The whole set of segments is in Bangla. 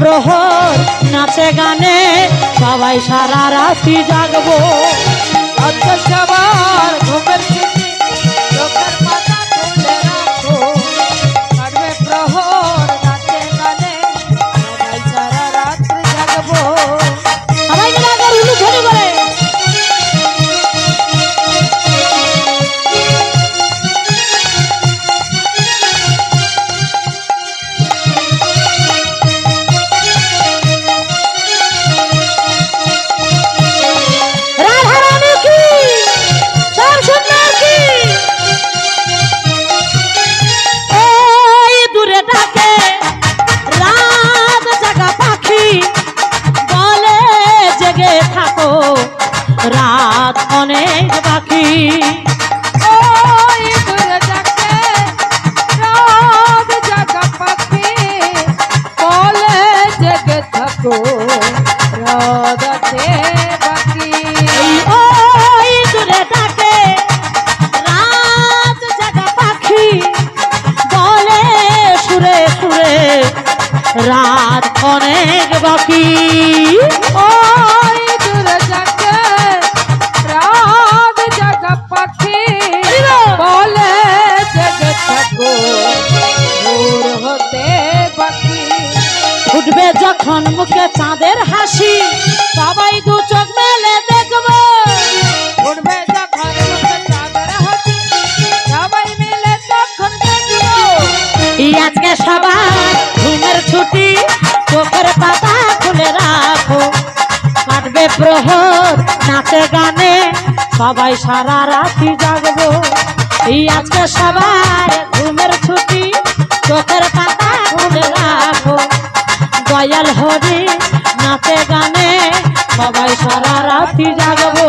প্রহর নাচে গানে সবাই সারা রাতি জাগবো। সবার ঘুমের সবাই সারা রাতি জাগবো। এই আজকে সবার ঘুমের ছুটি চোখের পাতা খুলে রাখো। দয়াল হরি নাচে গানে সবাই সারা রাতি জাগবো।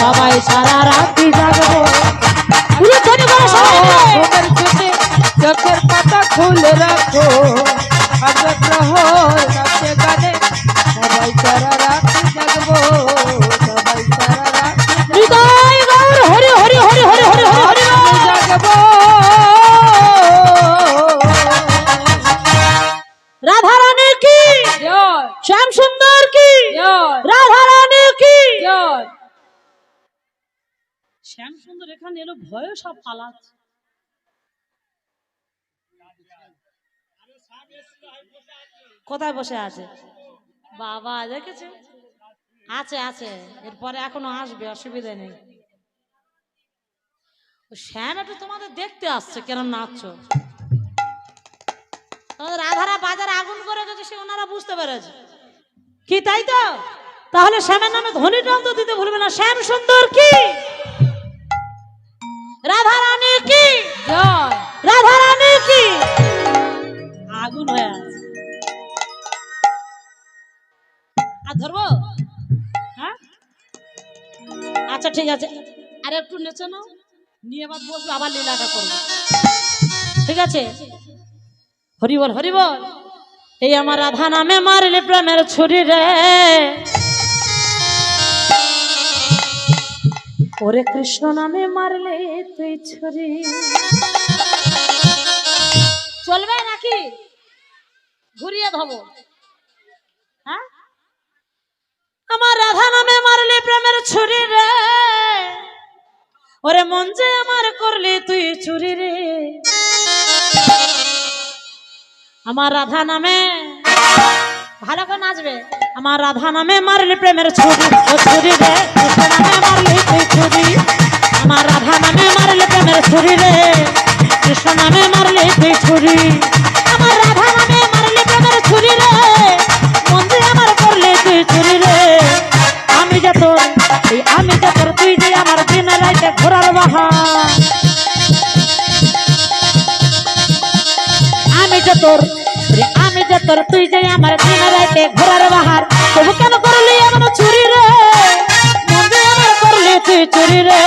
সবাই সারা রাতি জাগবো। ঘুমের ছুটি চোখের পাতা খুলে রাখো। কোথায় বসে আছে? বাবা, দেখেছে? আছে আছে। এরপরে এখনও আসবে, অসুবিধা নেই। শ্যাম, একটু তোমাদের দেখতে আসছে কেন নাচছো? রাধারা বাজারে আগুন করে গেছে, সে ওনারা বুঝতে পেরেছে। কি, তাই তো? তাহলে শ্যামের নামে ধনীটা অন্তত দিতে ভুলবে না। শ্যাম সুন্দর কি? রাধা আগুন হয়ে আছে আর ধরবো হ্যাঁ আচ্ছা ঠিক আছে। আর একটু নেচে নাও। নিয়ে এবার বসবে, আবার লীলাটা করব। ঠিক আছে? হরি বল হরি বল। এই আমার রাধা নামে মারলে প্রেমের ছুরি রে। ওরে কৃষ্ণ নামে মারলে তুই ছুরি। চলবে নাকি? হ্যাঁ? আমার রাধা নামে মারলি প্রেমের ছুরি রে। ওরে মন যে আমার করলি তুই চুরি রে। আমার রাধা নামে ভালো করে নাচবে। আমার রাধা নামে মারলি প্রেমের ছুরি, ও ছুরি রে। কৃষ্ণ নামে মারলি তুই ছুরি। আমার রাধা নামে মারলি প্রেমের ছুরি রে। কৃষ্ণ নামে মারলি তুই ছুরি। আমার রাধা নামে ছুরি রে মন যে আমার করলি তুই ছুরি রে আমি যে তোর, এই আমি যে তোর, তুই যে আমার দিন রাইতে ঘোরার বাহার আমি যে তোর আমি যে তোর, তুই যে আমার দিন রাইতে ঘোরার বাহার তবু কেন করলি এমন চুরি রে আমার করলি তুই চুরি রে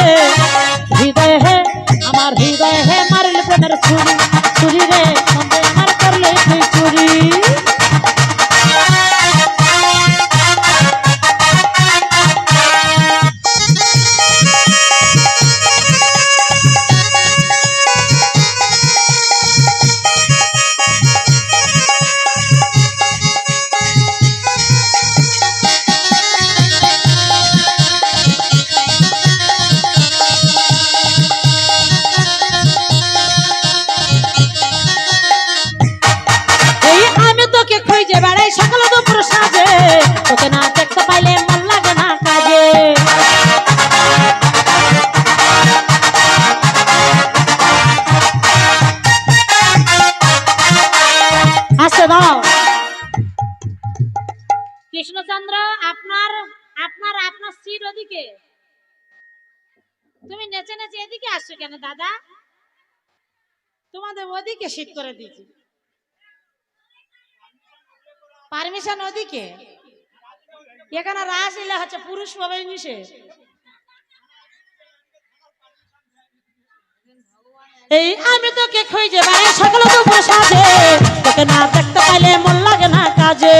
পারমিশন ওদিকে। এখানে রাস এলে হচ্ছে পুরুষ হবে মিশে এই আমি তোকে খুঁজে বাড়ি সকল দুপুর সাজে। তোকে না দেখতে পাইলে মন লাগে না কাজে।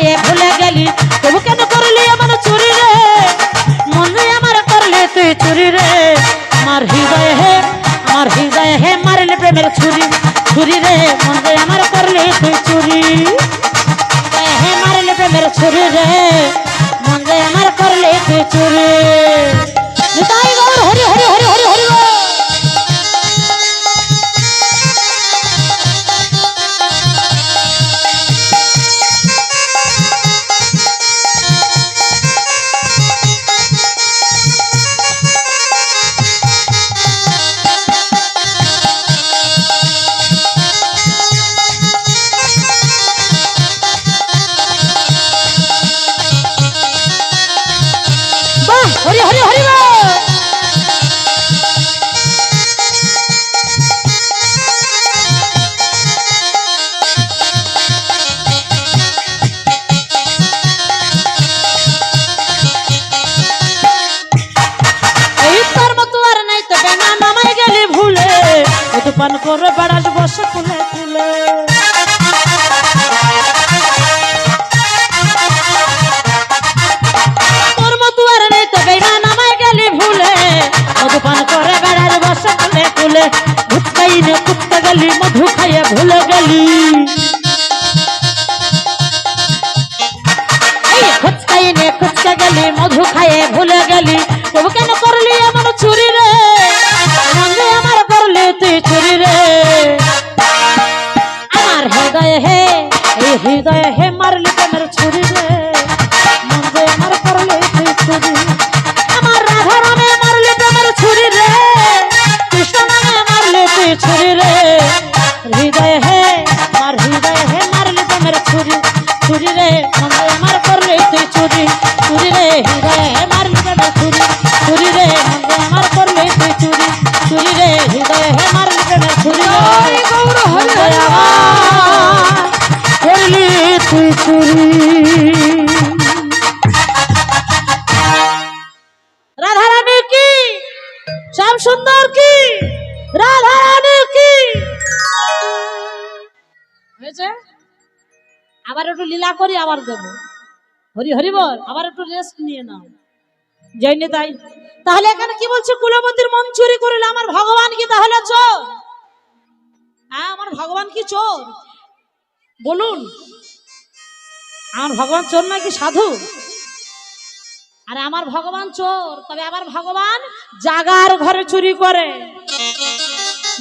খাইয়ে ভুলে গেলি। তবু কেন করলি আমার চুরি রে? মনে আমার করলে তুই চুরি রে। আমার হৃদয়ে হে, আমার হৃদয়ে হে মারলে প্রেমের ছুরি। ছুরি রে, মনে আমার করলে তুই চুরি। হে মারলে প্রেমের ছুরি রে। মন্দে আমার করলে তুই চুরি। পান করে বেড়াস, বসে গেলি ভুলে। মধু করে খাইয়ে ভুলে গেলি। এই ফুচকাই নে ফুচকা গেলি, মধু ভুলে গেলি। তবু কেন করলি এই হৃদয়ে হে আবার করি আবার দেবো। হরি হরি বল, আবার একটু রেস্ট নিয়ে নাও। জৈনে তাই। তাহলে এখানে কি বলছে? কুলবতীর মন চুরি করিলে, আমার ভগবান কি তাহলে চোর? হ্যাঁ আমার ভগবান কি চোর? বলুন। আমার ভগবান চোর নাকি সাধু? আর আমার ভগবান চোর, তবে আমার ভগবান জাগার ঘরে চুরি করে।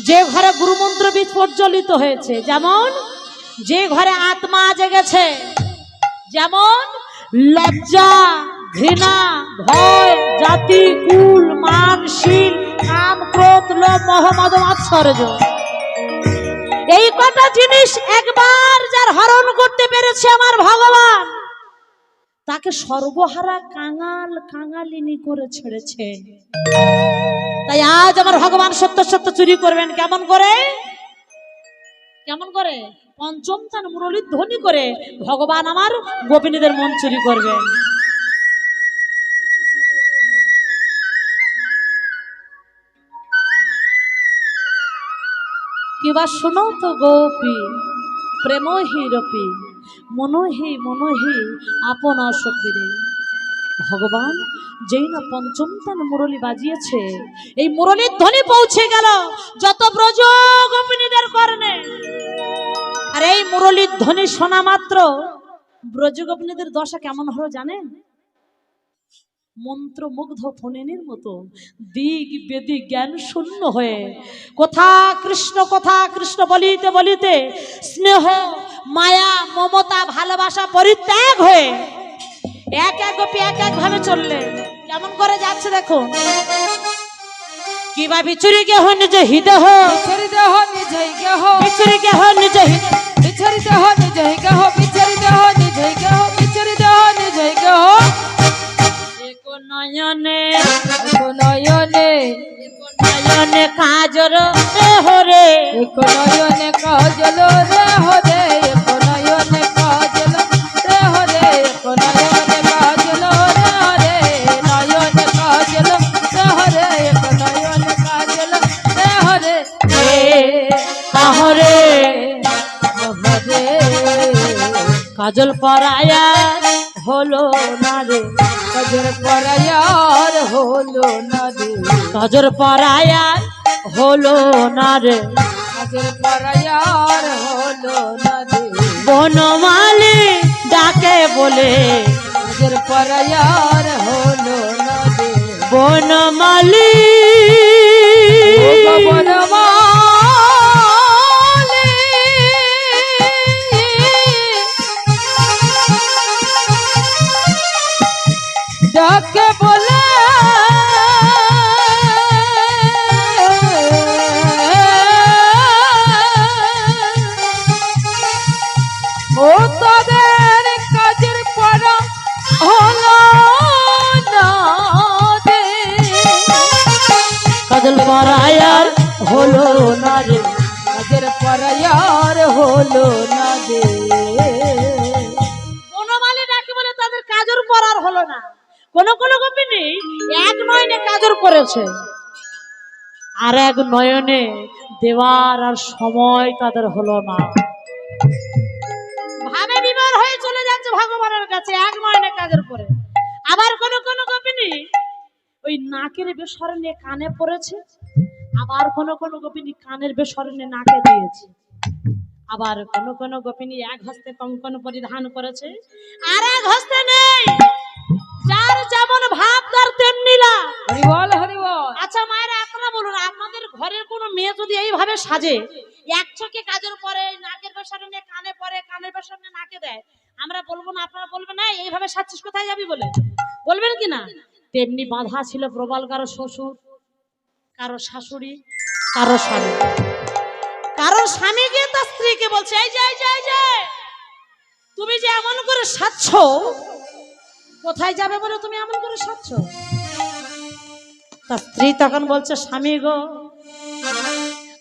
যে ঘরে গুরুমন্ত্র বীজ প্রজ্বলিত হয়েছে, যেমন যে ঘরে আত্মা জেগেছে যেমন লজ্জা, ঘৃণা, ভয়, জাতি, কুল, মান, শীল, কাম, ক্রোধ, লোভ, মোহ মদ মাৎসর্য এই কটা জিনিস একবার যার হরণ করতে পেরেছে আমার ভগবান, তাকে সর্বহারা কাঙাল, কাঙালিনী করে ছেড়েছে। তাই আজ আমার ভগবান সত্য সত্য চুরি করবেন কেমন করে? কেমন করে? পঞ্চম স্থান মুরলীর ধ্বনি করে ভগবান আমার গোপিনীদের মন চুরি করবেন কিবা শুনো তো গোপী, প্রেমহি রপি, মনোহি মনোহি, আপনা শক্তিরে ভগবান, যেই না পঞ্চম তান মুরলি বাজিয়েছে, এই মুরলির ধ্বনি পৌঁছে গেল। যত ব্রজ গোপিনীদের কর্ণে। আর এই মুরলির ধ্বনি শোনা মাত্র ব্রজ গোপিনীদের দশা কেমন হলো জানেন? মন্ত্রমুগ্ধ ফণিনীর মতো দিক বেদি জ্ঞান শূন্য হয়ে কথা কৃষ্ণ কথা কৃষ্ণ বলিতে বলিতে স্নেহ, মায়া, মমতা, ভালোবাসা পরিত্যাগ হয়ে এক এক গোপী এক এক ভাবে চললে। কেমন করে যাচ্ছে দেখো। কিবা বিচুরি কে হো নিজ হৃদয় বিছরি দেহ নিজেই গেহ। বিচুরি কে হো নিজ বিছরি দেহ নিজেই গেহ। বিছরি দেহ নিজেই গেহ। বিছরি দেহ নিজেই গেহ। এক নয়নে। এক নয়নে। নয়নে কাজর হরে এক নয়নে কাজল রে কাজল পরায়া হলো না রে। কজর পরায়ার হলো না রে। কাজল পরায়া হলো না রে। কজর পরায়ার হলো না রে। বনমালি ডাকে বলে কজর পরায়ার হলো না রে। বনমালি বনমালী কাজল পরায়ার হলো না রে। কাজের পরায়ার হলো না দে বনমালী ডাকে বলে তাদের কাজর পরার হলো না। কোন কোন গোপিনী এক নয়নে কাজর করেছে। আর এক নয়নে দেওয়ার আর সময় তাদের হলো না। ভাবে বিবার হয়ে চলে যাচ্ছে ভগবানের কাছে এক নয়নে কাজের পরে। আবার কোন কোন গোপিনী ওই নাকের বেসরণে কানে পড়েছে আবার কোন কোন গোপিনী কানের বেসরণে নাকে দিয়েছে। আবার কোন কোন গোপিনী এক হস্তে কঙ্কন পরিধান করেছে। আর এক হস্তে নেই যার যেমন ভাব তার তেমনি লাভ। হরিবল হরিবল আচ্ছা মায়েরা আপনারা বলুন আপনাদের ঘরের কোনো মেয়ে যদি এইভাবে সাজে এক চোখে কাজের পরে নাকের পেছনে কানে পরে কানের পেছনে নাকে দেয় আমরা বলব না, আপনারা বলবেন না এইভাবে সাজছিস, কোথায় যাবি? বলে। বলবেন কি না? তেমনি বাধা ছিল প্রবাল কারও শ্বশুর, কারও শাশুড়ি, কারও স্বামী। কারও স্বামী গিয়ে তার স্ত্রীকে বলছে, এই যে এই যে এই যে, তুমি যে এমন করে সাজছ, কোথায় যাবে বলে তুমি এমন করে সাজছ? তার স্ত্রী তখন বলছে, স্বামী গো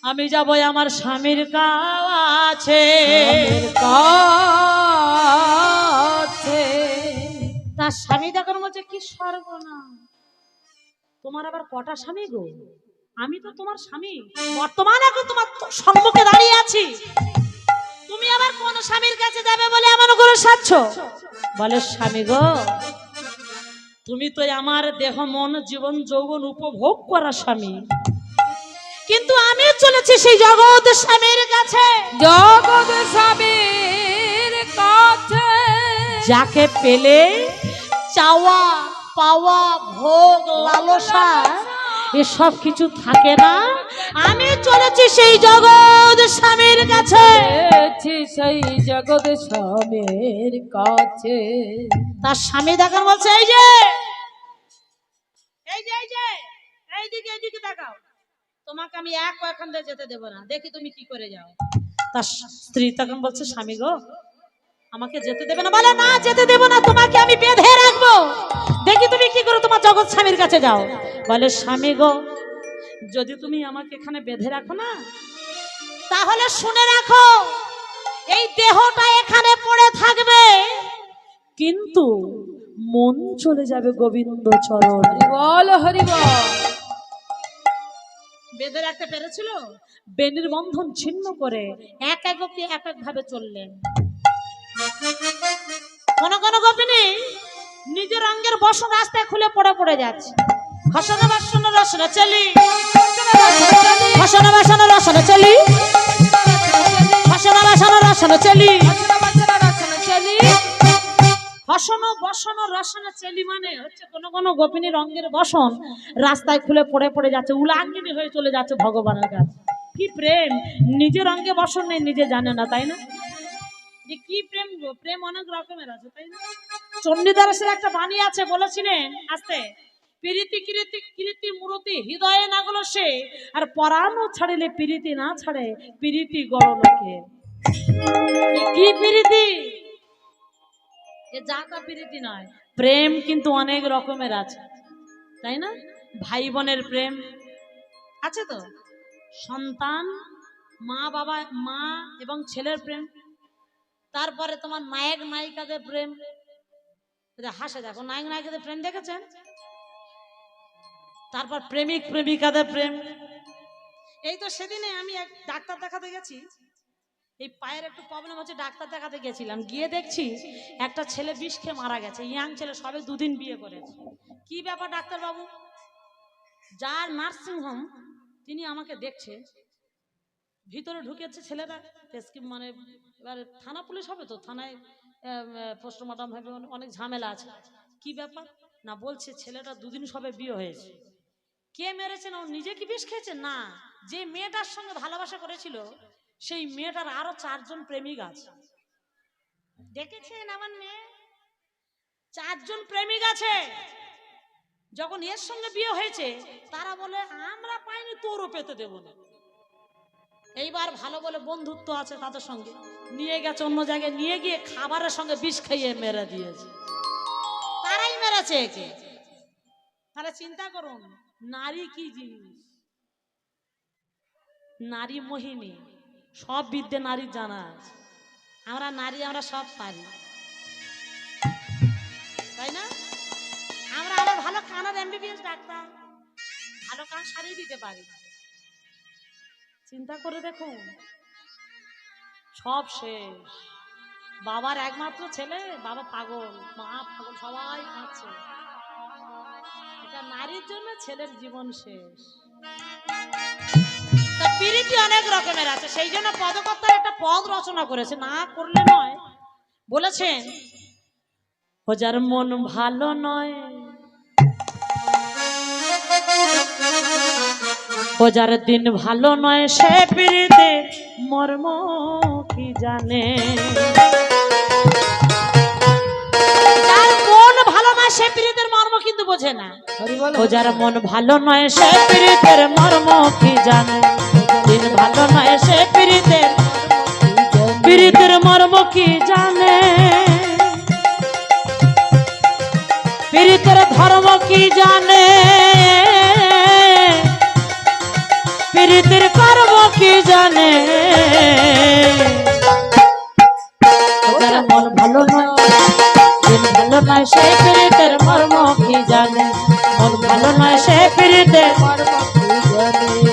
আমি যাব আমার স্বামীর কাছে। তার স্বামী দেখার বলছে কি সর্বনা তোমার আবার কটা স্বামী গো? আমি তো তোমার স্বামী। বর্তমান এখন তোমার সম্মুখে দাঁড়িয়ে আছি। তুমি আবার কোন স্বামীর কাছে যাবে বলে এমন করে সাচ্ছ বলে স্বামী গো তুমি তো আমার দেহ মন জীবন যৌবন উপভোগ করা স্বামী। কিন্তু আমি চলেছি সেই জগৎ স্বামীর কাছে। জগৎ স্বামীর কাছে। যাকে পেলে চাওয়া পাওয়া ভোগ লালসা এসব কিছু থাকে না। আমি চলেছি সেই জগৎ স্বামীর কাছে। সেই জগৎ স্বামীর কাছে। তার স্বামী দেখান বলছে এই যে এই যে এই যে এইদিকে এইদিকে দেখাও। তোমাকে আমি এক এখান দিয়ে যেতে দেবো না। দেখি তুমি কি করে যাও। তার স্ত্রী তখন বলছে স্বামী গো আমাকে যেতে দেবে না। বলে না যেতে দেবো না তোমাকে আমি বেঁধে রাখব। দেখি তুমি কি করে তোমার জগৎ স্বামীর কাছে যাও। বলে স্বামী গো যদি তুমি আমাকে এখানে বেঁধে রাখো না? তাহলে শুনে রাখো এই দেহটা এখানে পড়ে থাকবে। কিন্তু মন চলে যাবে গোবিন্দ চরণ। হরিবল হরিবল বেঁধে রাখতে পেরেছিল বেনির বন্ধন ছিন্ন করে এক এক গোপী এক এক ভাবে চললেন। কোন কোন গোপিনী নিজের অঙ্গের বসন রাস্তায় খুলে পড়ে পড়ে যাচ্ছে। হসন বাসন রসন চলি। হসন বাসন রসন চলি। হসন বাসন রসন চলি। বসন বসন, রসনা, চেলি মানে হচ্ছে কোন কোন গোপিনী রঙের বসন রাস্তায় খুলে পড়ে পড়ে যাচ্ছে, উলাঙ্গিনী হয়ে চলে যাচ্ছে ভগবানের কাছে। কি প্রেম! নিজের অঙ্গে বসন নেই, নিজে জানে না, তাই না? যে কি প্রেম প্রেম অনেক রকমের আছে, তাই না? চণ্ডীদাসের একটা বাণী আছে, বলেছিলেন, আস্তে, প্রীতি কীর্তি কীর্তি মূরতি, হৃদয়ে না গলো সে, আর পরাণও ছাড়িলে প্রীতি না ছাড়ে, প্রীতি গড় লোকে। কি প্রীতি? এ জাতা প্রীতি নয়, প্রেম কিন্তু অনেক রকমের আছে, তাই না? ভাই বোনের প্রেম আছে তো? সন্তান, মা বাবা, মা এবং ছেলের প্রেম, তারপরে তোমার নায়ক, নায়িকাদের প্রেম হাসে দেখো, নায়ক, নায়িকাদের প্রেম দেখেছেন? তারপর প্রেমিক, প্রেমিকাদের প্রেম, এই তো সেদিনে আমি এক ডাক্তার দেখাতে গেছি এই পায়ের একটু প্রবলেম হচ্ছে, ডাক্তার দেখাতে গেছিলাম। গিয়ে দেখছি একটা ছেলে বিষ খেয়ে মারা গেছে। ইয়াং ছেলে সবে দুদিন বিয়ে করেছে। কি ব্যাপার ডাক্তার বাবু যার নার্সিং হোম তিনি আমাকে দেখছে। ভিতরে ঢুকেছে ছেলেরা তেসকি মানে এবার থানা পুলিশ হবে তো? থানায় পোস্টমর্টম হবে। অনেক ঝামেলা আছে। কি ব্যাপার? না, বলছে ছেলেটা দুদিন সবে বিয়ে হয়েছে। কে মেরেছে না? ও নিজে কি বিষ খেয়েছে? না। যে মেয়েটার সঙ্গে ভালোবাসা করেছিল সেই মেয়েটার আরও চারজন প্রেমিক আছে। দেখেছেন আমার মেয়ে? চারজন প্রেমিক আছে। যখন এর সঙ্গে বিয়ে হয়েছে তারা বলে আমরা পাইনি তোরও পেতে দেব না। এইবার ভালো বলে বন্ধুত্ব আছে তাদের সঙ্গে। নিয়ে গেছে অন্য জায়গায় নিয়ে গিয়ে খাবারের সঙ্গে বিষ খাইয়ে মেরে দিয়েছে। তারাই মেরেছে একে। তাহলে চিন্তা করুন নারী কি জিনিস? নারী মোহিনী। সব বিদ্যে নারীর জানা আছে। আমরা নারী, আমরা সব পারি। তাই না? আমরা আরও ভালো কানের এমবিবিএস ডাক্তার। ভালো কান সারিয়ে দিতে পারি। চিন্তা করে দেখুন, সব শেষ। বাবার একমাত্র ছেলে, বাবা পাগল, মা পাগল, সবাই কাঁদছে। এটা নারীর জন্য ছেলের জীবন শেষ। পিরিতি অনেক রকমের আছে। সেই জন্য পদকর্তার একটা পদ রচনা করেছে। না করলে নয়। বলেছেন ও যার মন ভালো নয় ও যার দিন ভালো নয় সে পিড়িতে মর্ম কি জানে? সে পিড়িতের মর্ম কিন্তু বোঝে না। ও যার মন ভালো নয় সে পিড়িতের মর্ম কি জানে? সে পীড়িতের পীড়িতের মর্ম কি জানে? পীড়িতের ধর্ম কি জানে? পীড়িতের কর্ম কি জানে? মন ভালো নয় ভালো নয় সে পীড়িতের মর্ম কি জানে? মন ভালো নয় সে পীড়িতের মর্ম কি জানে?